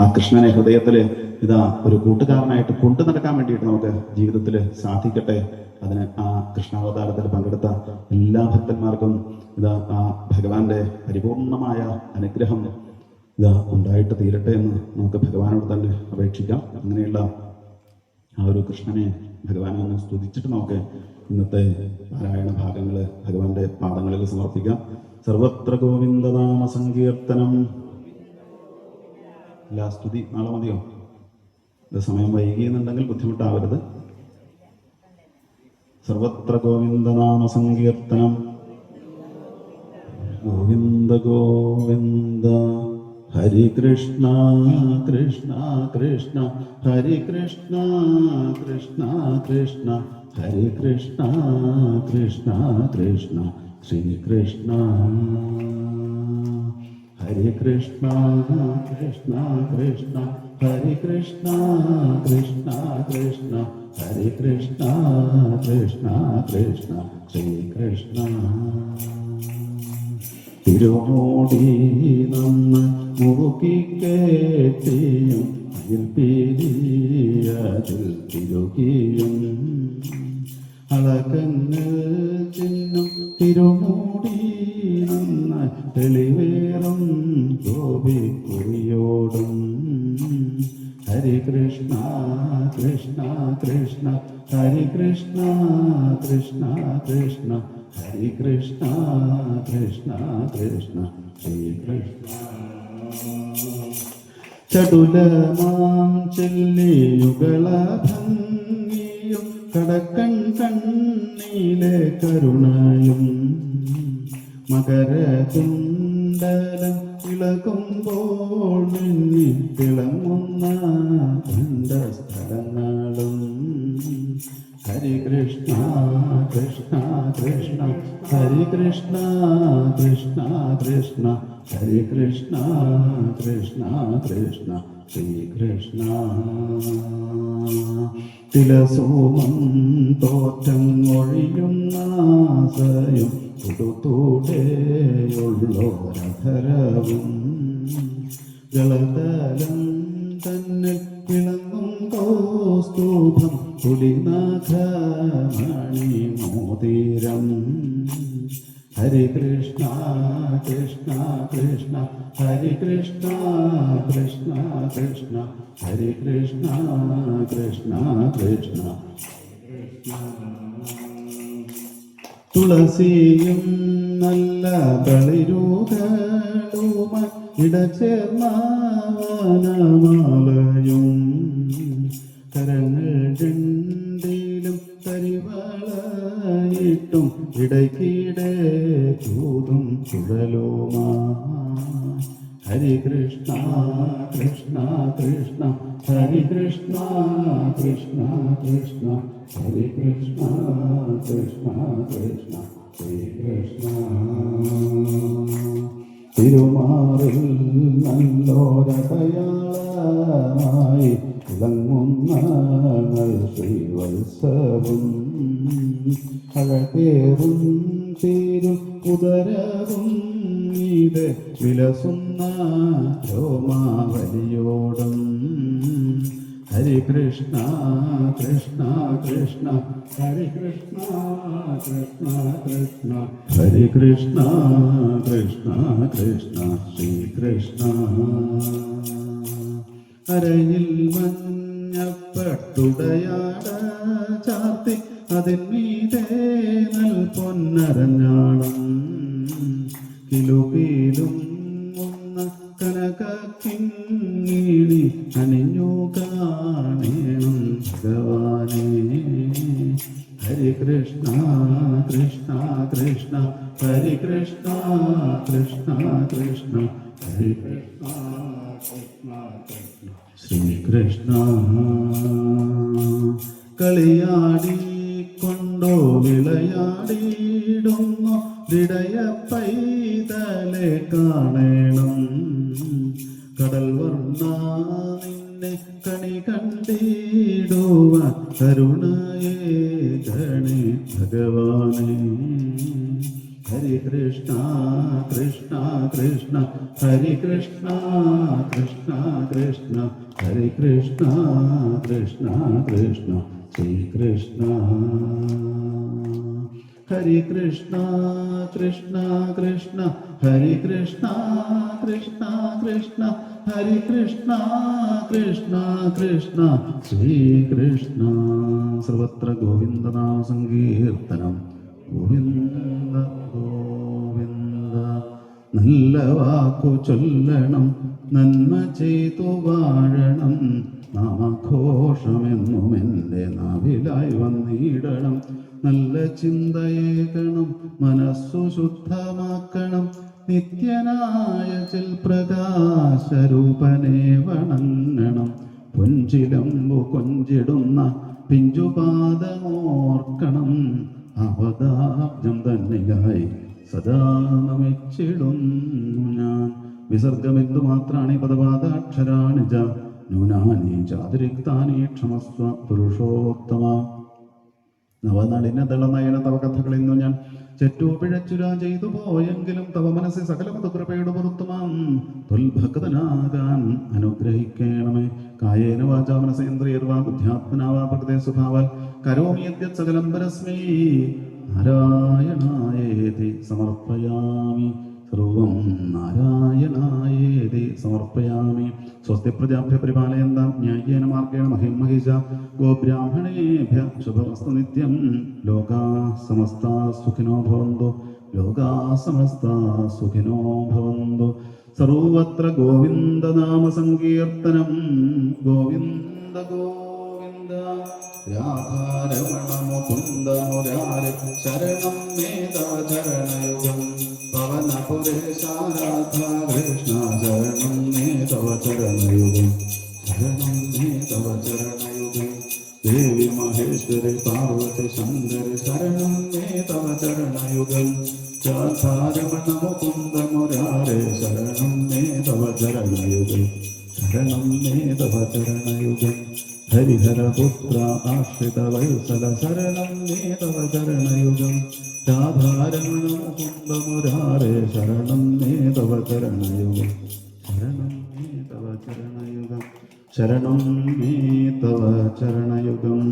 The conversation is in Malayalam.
ആ കൃഷ്ണനെ ഹൃദയത്തിൽ ഇതാ ഒരു കൂട്ടുകാരനായിട്ട് കൊണ്ടു നടക്കാൻ വേണ്ടിയിട്ട് നമുക്ക് ജീവിതത്തിൽ സാധിക്കട്ടെ. അതിന് ആ കൃഷ്ണാവതാരത്തിൽ പങ്കെടുത്ത എല്ലാ ഭക്തന്മാർക്കും ഇതാ ആ ഭഗവാന്റെ പരിപൂർണമായ അനുഗ്രഹം ഇതാ ഉണ്ടായിട്ട് തീരട്ടെ എന്ന് നമുക്ക് ഭഗവാനോട് തന്നെ അപേക്ഷിക്കാം. അങ്ങനെയുള്ള ആ ഒരു കൃഷ്ണനെ ഭഗവാനെ ഒന്ന് സ്തുതിച്ചിട്ട് നമുക്ക് ഇന്നത്തെ പാരായണ ഭാഗങ്ങൾ ഭഗവാന്റെ പാദങ്ങളിൽ സമർപ്പിക്കാം. സർവത്ര ഗോവിന്ദനാമ സങ്കീർത്തനം. ഇല്ല സ്തുതി. നാളെ മതിയോ? ഇത് സമയം വൈകിയെന്നുണ്ടെങ്കിൽ ബുദ്ധിമുട്ടാവരുത്. സർവത്ര ഗോവിന്ദനാമ സങ്കീർത്തനം ഗോവിന്ദ ഗോവിന്ദ ഹരി കൃഷ്ണ കൃഷ്ണ കൃഷ്ണ ഹരി കൃഷ്ണ കൃഷ്ണ കൃഷ്ണ ഹരി കൃഷ്ണ കൃഷ്ണ കൃഷ്ണ ശ്രീകൃഷ്ണ ഹരി കൃഷ്ണ കൃഷ്ണ കൃഷ്ണ ഹരി കൃഷ്ണ കൃഷ്ണ കൃഷ്ണ ഹരി കൃഷ്ണ കൃഷ്ണ കൃഷ്ണ ശ്രീകൃഷ്ണ തിരുമോടി നന്ന് മുറുക്കി കേട്ടിയും അതിൽ പിരിയതിൽ തിരുകിയും. അളകന്നൽ ചിഹ്നം തിരുമോടി നന്ന് തെളിവേറും ഗോപിക്കുറിയോടും ഹരി കൃഷ്ണ കൃഷ്ണ കൃഷ്ണ ഹരി കൃഷ്ണ കൃഷ്ണ കൃഷ്ണ ഹരി കൃഷ്ണ കൃഷ്ണ കൃഷ്ണ ശ്രീകൃഷ്ണ ചടുലമാം ചെല്ലിയുകള ഭംഗിയും കടക്കൺ കണ്ണീലെ കരുണയും മകരകുണ്ടലം ഇളകുമ്പോൾ മിന്നി തിളങ്ങുന്ന സ്ഥലങ്ങളും. ഹരി കൃഷ്ണ കൃഷ്ണ കൃഷ്ണ ഹരി കൃഷ്ണ കൃഷ്ണ കൃഷ്ണ ഹരി കൃഷ്ണ കൃഷ്ണ കൃഷ്ണ ശ്രീകൃഷ്ണ തിലസോമം തോറ്റം ഒഴിയുന്നാസയും കൊടുത്തൂടെയുള്ളോരധരവും ജലതലം തന്നെ കിളങ്ങും കൗസ്തൂഭം കുടിനാഥമണി മോതിരം. ഹരി കൃഷ്ണ കൃഷ്ണ കൃഷ്ണ ഹരി കൃഷ്ണ കൃഷ്ണ കൃഷ്ണ ഹരി കൃഷ്ണ കൃഷ്ണ കൃഷ്ണ. തുളസിയും നല്ല ബളിരൂകളുമ ഇടചേർന്നവനമാലയും കരങ്ങൾ രണ്ടിലും കരിവളയിട്ടും ഇടയ്ക്കിടെ ചൂതും ചുഴലുമാ. ഹരി കൃഷ്ണ കൃഷ്ണ കൃഷ്ണ ഹരി കൃഷ്ണ കൃഷ്ണ കൃഷ്ണ ഹരി കൃഷ്ണ കൃഷ്ണ കൃഷ്ണ ശ്രീകൃഷ്ണ തിരുമാറിൽ നല്ലോരടയാളമായി ഇളങ്ങുന്ന ശ്രീവത്സവും. അഴകേറും ചേരും ഉദരവും ഇത് വിലസുന്ന രോമാവലിയോടും. ഹരി കൃഷ്ണ കൃഷ്ണ കൃഷ്ണ ഹരി കൃഷ്ണ കൃഷ്ണ കൃഷ്ണ ഹരി കൃഷ്ണ കൃഷ്ണ കൃഷ്ണ ശ്രീകൃഷ്ണ അരയിൽ മഞ്ഞപ്പെട്ടുടയാട ചാർത്തി അതിന്മീതേ അണിഞ്ഞു കാണേണം ഭഗവാനെ ഹരി കൃഷ്ണ കൃഷ്ണ കൃഷ്ണ. ഹരി കൃഷ്ണ കൃഷ്ണ കൃഷ്ണ. ഹരി കൃഷ്ണ കൃഷ്ണ കൃഷ്ണ. ശ്രീകൃഷ്ണ കളിയാടി കൊണ്ടോ വിളയാടിയിടുന്നു ഇടയ പൈതലെ കാണണം കടൽ വർണ നിന്നെ കണി കണ്ടിടുവ കരുണയേ ഗണേ ഭഗവാനേ. ഹരി കൃഷ്ണ കൃഷ്ണ കൃഷ്ണ ഹരി കൃഷ്ണ കൃഷ്ണ കൃഷ്ണ ഹരി കൃഷ്ണ കൃഷ്ണ കൃഷ്ണ ശ്രീകൃഷ്ണ ഹരി കൃഷ്ണ കൃഷ്ണ കൃഷ്ണ ഹരി കൃഷ്ണ കൃഷ്ണ കൃഷ്ണ ഹരി കൃഷ്ണ കൃഷ്ണ കൃഷ്ണ ശ്രീകൃഷ്ണ സർവത്ര ഗോവിന്ദനാമ സങ്കീർത്തനം. ഗോവിന്ദ ഗോവിന്ദ. നല്ല വാക്കു ചൊല്ലണം നന്മ ചെയ്തു വാഴണം. നാമഘോഷമെന്നും എന്റെ നാവിലായി വന്നിടണം. നല്ല ചിന്തയേകണം മനസ്സു ശുദ്ധമാക്കണം. നിത്യനായ പ്രകാശരൂപനെ വണങ്ങണം. പുഞ്ചിലമ്പു കൊഞ്ചിടുന്ന പിഞ്ചുപാദമോർക്കണം. അവതാബ്ജം തന്നെയായി സദാ നമിച്ചിടുന്നു ഞാൻ. വിസർഗമെന്തു മാത്രാണി പദപാദാക്ഷരാണി ജ ന്യൂനാനി ചാതിരിക്താനി ക്ഷമസ്വ പുരുഷോത്തമ. നവനളിന ദളനയന തവ കഥകൾ ഞാൻ ചെറ്റു പിഴച്ചുരാ ചെയ്തു പോയെങ്കിലും തവ മനസ്സിൽ സകല മതകൃപയുടെ പുറത്തുമാം തൊൽഭക്തനാകാൻ അനുഗ്രഹിക്കണമേ. കായേന വാചാ മനസേന്ദ്രിയർവാ ബുദ്ധ്യാത്മനാവാ പ്രകൃതേ സ്വഭാവാൽ കരോമി സകലം പരസ്മൈ. നാരായണായേതി സമർപ്പയാമി. സർവം നാരായണായേതി സമർപ്പയാമി. സ്വസ്തി പ്രജാഭ്യ പരിപാലയന്താം ന്യായേന മാർഗേണ മഹിം മഹിഷ ഗോബ്രാഹ്മണേഭ്യ ശുഭമസ്തു നിത്യം ലോകാ സമസ്ത സുഖിനോ ഭവന്തു. ലോകാ സമസ്ത സുഖിനോ ഭവന്തു. സർവത്ര ഗോവിന്ദനാമ സങ്കീർത്തനം. ഗോവിന്ദ ഗോവിന്ദ. രാധാരമണ മുകുന്ദ മുരാരി. ശരണം മേധവ ചരണയുഗം പവനപുരേശാരാധ കൃഷ്ണ ശരണം മേധവ ചരണയുഗം ശരണം മേധവ ചരണയുഗം ദേവി മഹേശ്വരി പാർവതി ശങ്കരി ശരണം മേധവ ചരണയുഗം രാധാരമണ മുകുന്ദ മുരാരേ ശരണം മേധവ ചരണയുഗം ശരണം മേധവ ചരണയുഗം ഹരിഹരപുത്ര ആശ്രിത വത്സല ശരണം മേധവ ചരണയുഗം രാധാരമണ മുകുന്ദ മുരാരേ ശരണം മേധവ ചരണയുഗം ശരണം മേധവ ചരണയുഗം ശരണം മേധവ ചരണയുഗം